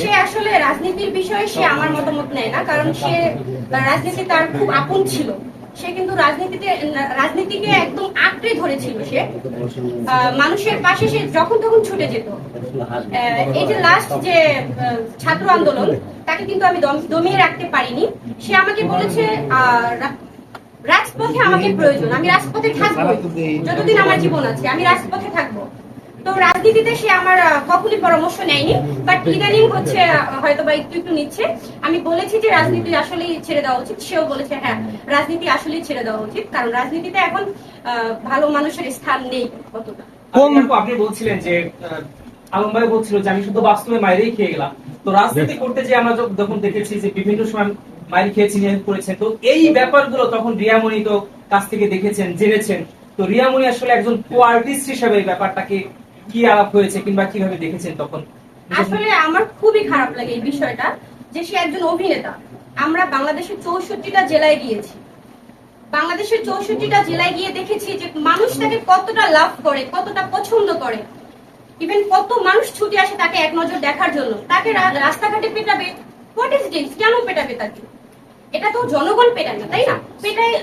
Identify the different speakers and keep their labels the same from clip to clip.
Speaker 1: সে আসলে রাজনীতির বিষয়ে সে আমার মতামত নেয় না, কারণ সে রাজনীতি তার খুব আপন ছিল। সে কিন্তু রাজনীতিতে, রাজনীতিকে একদম আঁকড়ে ধরেছিল সে। মানুষের পাশে সে যখন তখন ছুটে যেত। এই যে লাস্ট যে ছাত্র আন্দোলন, তাকে কিন্তু আমি দমিয়ে রাখতে পারিনি। সে আমাকে বলেছে রাজপথে আমাকে প্রয়োজন, আমি রাজপথে থাকব যতদিন আমার জীবন আছে, আমি রাজপথে থাকব। তো রাজনীতিতে সে আমার কখনই পরামর্শ নেয়নি বাট ইদানিং হচ্ছে হয়তো বা একটু একটু নিচ্ছে। আমি বলেছি যে রাজনীতি আসলেই ছেড়ে দেওয়া উচিত সেও বলেছে হ্যাঁ রাজনীতি আসলেই ছেড়ে দেওয়া উচিত কারণ রাজনীতিতে এখন আহ, ভালো মানুষের স্থান নেই কতটা
Speaker 2: কোন-
Speaker 3: আপনি- বলছিলেন যে আলম ভাই বলছিল যে আমি শুধু বাস্তবে মায়েরই খেয়ে গেলাম। তো রাজনীতি করতে যে আমরা যখন- দেখেছি যে বিভিন্ন সময় মায়ের খেয়ে চিনিয়ে করেছেন তো এই ব্যাপারগুলো তখন রিয়ামণি তো কাছ থেকে দেখেছেন জেনেছেন। তো রিয়ামণি আসলে একজন কো আর্টিস্ট হিসেবে এই ব্যাপারটাকে কি আলাপ হয়েছে কিংবা কীভাবে দেখেছেন তখন?
Speaker 1: আসলে আমার খুবই খারাপ লাগে এই বিষয়টা, যে সে একজন অভিনেতা। আমরা বাংলাদেশের চৌষট্টিটা জেলায় গিয়েছি। বাংলাদেশের চৌষট্টিটা জেলায় গিয়ে দেখেছি যে মানুষ তাকে কতটা লাভ করে, কতটা পছন্দ করে। ইভেন কত মানুষ ছুটে আসে তাকে এক নজর দেখার জন্য। তাকে রাস্তাঘাটে পেটাবে। হোয়াট ইজ দিস কেন পেটাবে তাকে? এটা তো জনগণ পেটায় না, তাই না? পেটায়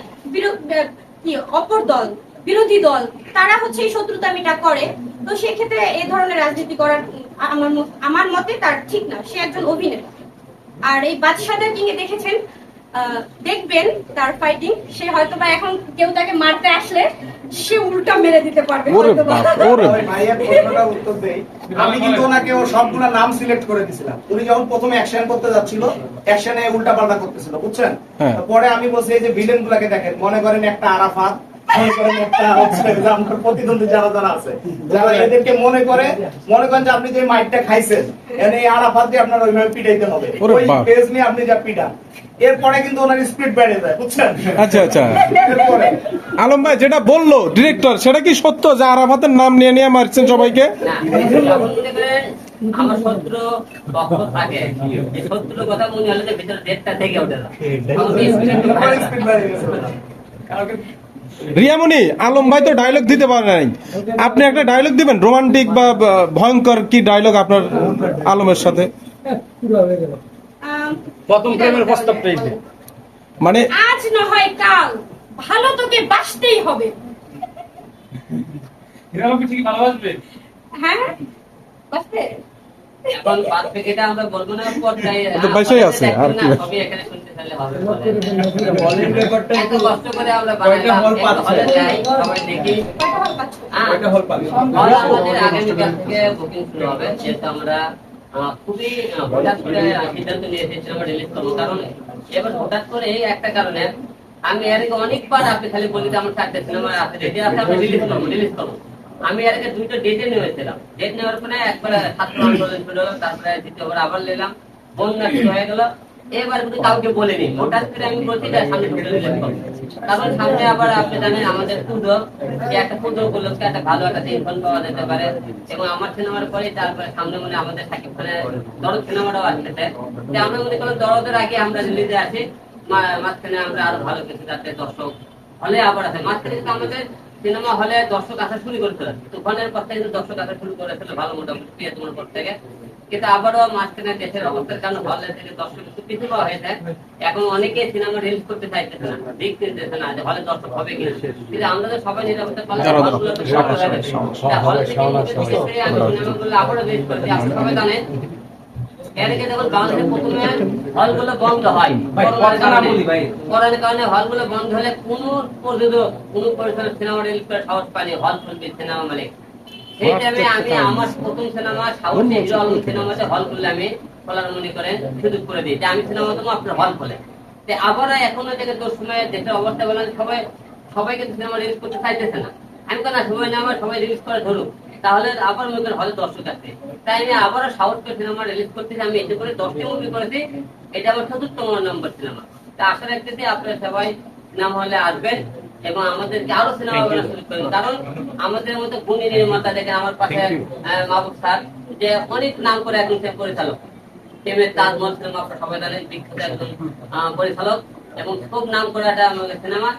Speaker 1: কি, অপর দল। বিরোধী দল তারা হচ্ছে এই শত্রুতামিটা করে। তো সেক্ষেত্রে এই ধরনের রাজনীতি করার আমার আমার মতে তার ঠিক না। সে একজন অভিনেতা। আর এই বাদশাদা কিং এ দেখেছেন আহ, দেখবেন তার ফাইটিং সে হয়তো বা এখন কেউ তাকে মারতে আসলে সে উল্টা মেরে দিতে পারবে
Speaker 4: ওরে ওরে
Speaker 5: আমি কিন্তু ওনাকে ও সবগুলা নাম সিলেক্ট করে দিছিলাম। উনি যখন প্রথমে অ্যাকশন করতে যাচ্ছিল অ্যাকশনে উল্টা পাল্টা করতেছিল বুঝছেন?
Speaker 4: হ্যাঁ।
Speaker 5: পরে আমি বলছি এই যে ভিলেন গুলাকে দেখেন মনে করেন একটা আরাফাত মনে করেন একটা হচ্ছে যে প্রতিদ্বন্দ্বী যারা যারা আছে যারা এদেরকে মনে করে মনে করেন যে আপনি যে মাইকটা খাইছেন এই আরাফাত দিয়ে আপনার ওইভাবে পিটাইতে হবে। ওই পেজ নিয়ে আপনি যা পিটান এরপরে কিন্তু ওনার স্পিড বেড়ে যায় বুঝছেন?
Speaker 4: আচ্ছা আচ্ছা। আলম ভাই যেটা বলল ডিরেক্টর সেটা কি সত্য যে আরাফাতের নাম নিয়ে নিয়ে মারছেন সবাইকে?
Speaker 6: আমার শত্রু পক্ষ থাকে? এই শত্রুর কথা মনে হলে যে ভিতরে দেড়টা থেকে ওঠে না।
Speaker 4: রিয়ামণি আলম ভাই তো ডায়লগ দিতে পারে নাই। আপনি একটা ডায়লগ দিবেন রোমান্টিক বা ভয়ঙ্কর কি ডায়লগ আপনার আলমের সাথে?
Speaker 2: প্রথম প্রেমের প্রস্তাবটা এই
Speaker 4: মানে
Speaker 1: আজ না হয় কাল ভালো তোকে বাঁচতেই হবে।
Speaker 2: হিরামকে ঠিক ভালোবাসবে?
Speaker 1: হ্যাঁ বাঁচতে
Speaker 6: এখন বাদ থেকে আমরা বলব না পর্যায়ে
Speaker 4: তো পয়সাই আছে, আর কি?
Speaker 6: সবই এখানে শুনতে চাইলে হবে এত কষ্ট করে আমরা বানাইলাম একটু হলে সবাই দেখি
Speaker 1: কয়টা হল পাচ্ছ?
Speaker 6: হ্যাঁ। হল আমাদের আগামীকাল থেকে বুকিং শুরু হবে যেহেতু আমরা খুবই হঠাৎ করে রিলিজ করব কারণ এবার হঠাৎ করে এই একটা কারণে আমি এর অনেকবার আপনি খালি বলি আমার চারটে সিনেমা আছে রেডি আছে আমি রিলিজ করব রিলিজ করব আমি এর আগে দুইটা ডেটে নিয়েছিলাম ডেট নেওয়ার পরে একবার ছাত্র আন্দোলন ছিল তারপরে দ্বিতীয়বার আবার নিলাম। বন্যা শুরু হয়ে গেল। এবার কিন্তু কাউকে বলিনি। হঠাৎ করে আমি বলছি যে সামনে তারপর সামনে আবার আপনি জানেন, আমাদের পুজো। একটা পুজো উপলক্ষে একটা ভালো একটা দিনক্ষণ পাওয়া যেতে পারে। এবং আমার সিনেমার পরে তারপরে সামনে মনে আমাদের সাকিব খানের দরদ সিনেমাটাও আসতেছে। যে আমরা মনে করলাম দরদের আগে আমরা রিলিজে আসি মাঝখানে আমরা আরও ভালো কিছু যাতে দর্শক হলে আবার আছে মাঝখানে আমাদের সিনেমা হলে দর্শক আসা শুরু করেছিল তুফানের পর থেকে দর্শক আসা শুরু করেছিল ভালো মোটামুটি তোমার পর থেকে। কিন্তু আবারও মাঝখানে দেশের অবস্থার কারণে হলে থেকে দর্শক একটু পিছু পাওয়া হয়েছে। এখন অনেকে সিনেমা রিলিজ করতে চাইতেছে না দেখতে চাইতেছে না যে হলে দর্শক হবে কিনা। কিন্তু আমরা তো সবাই নিরাপত্তা পালন হল থেকে আবারও রিলিজ করেছি আপনি সবাই জানেন। এর আগে যেমন বাংলাদেশে প্রথমে হলগুলো বন্ধ হয়। করোনার কারণে।
Speaker 3: বলি ভাই।
Speaker 6: করোনার কারণে হলগুলো বন্ধ হলে কোন প্রযোজক কোন পরিচালক সিনেমা রিলিজ করে সাহস পায়নি হল খুলবে সিনেমা মালিক সেই টাইমে আমি আমার প্রথম সিনেমা সাউথ হিরো আলম সিনেমাতে হল খুললে আমি খোলার মনে করেন সুযোগ করে দিই যে আমি সিনেমা আপনার হল খোলে আবার এখনও থেকে তোর সময় দেশের অবস্থা বলেন সবাই সবাই কিন্তু সিনেমা রিলিজ করতে চাইতেছে না। আমি কেন সময় না আমার সবাই রিলিজ করে ধরুক। তাহলে আবার মনে করেন হলে দর্শক আছে। তাই আমি আবারও সাউথ সিনেমা রিলিজ করতেছি আমি এতে করে দশটি মুভি করেছি। এটা আমার চতুর্থ নম্বর সিনেমা তা আশা রাখতেছি আপনারা সবাই সিনেমা হলে আসবেন এবং আমাদেরকে আরও সিনেমা বানানো শুরু করবেন কারণ আমাদের মতো গুণী নির্মাতা দেখেন আমার পাশে মাহবুব স্যার যে অনেক নাম করে একজন সে পরিচালক। টেমের তাজমহল সিনেমা আপনারা সবাই জানেন বিখ্যাত একজন পরিচালক। এবং খুব নাম করা একটা আমাদের সিনেমা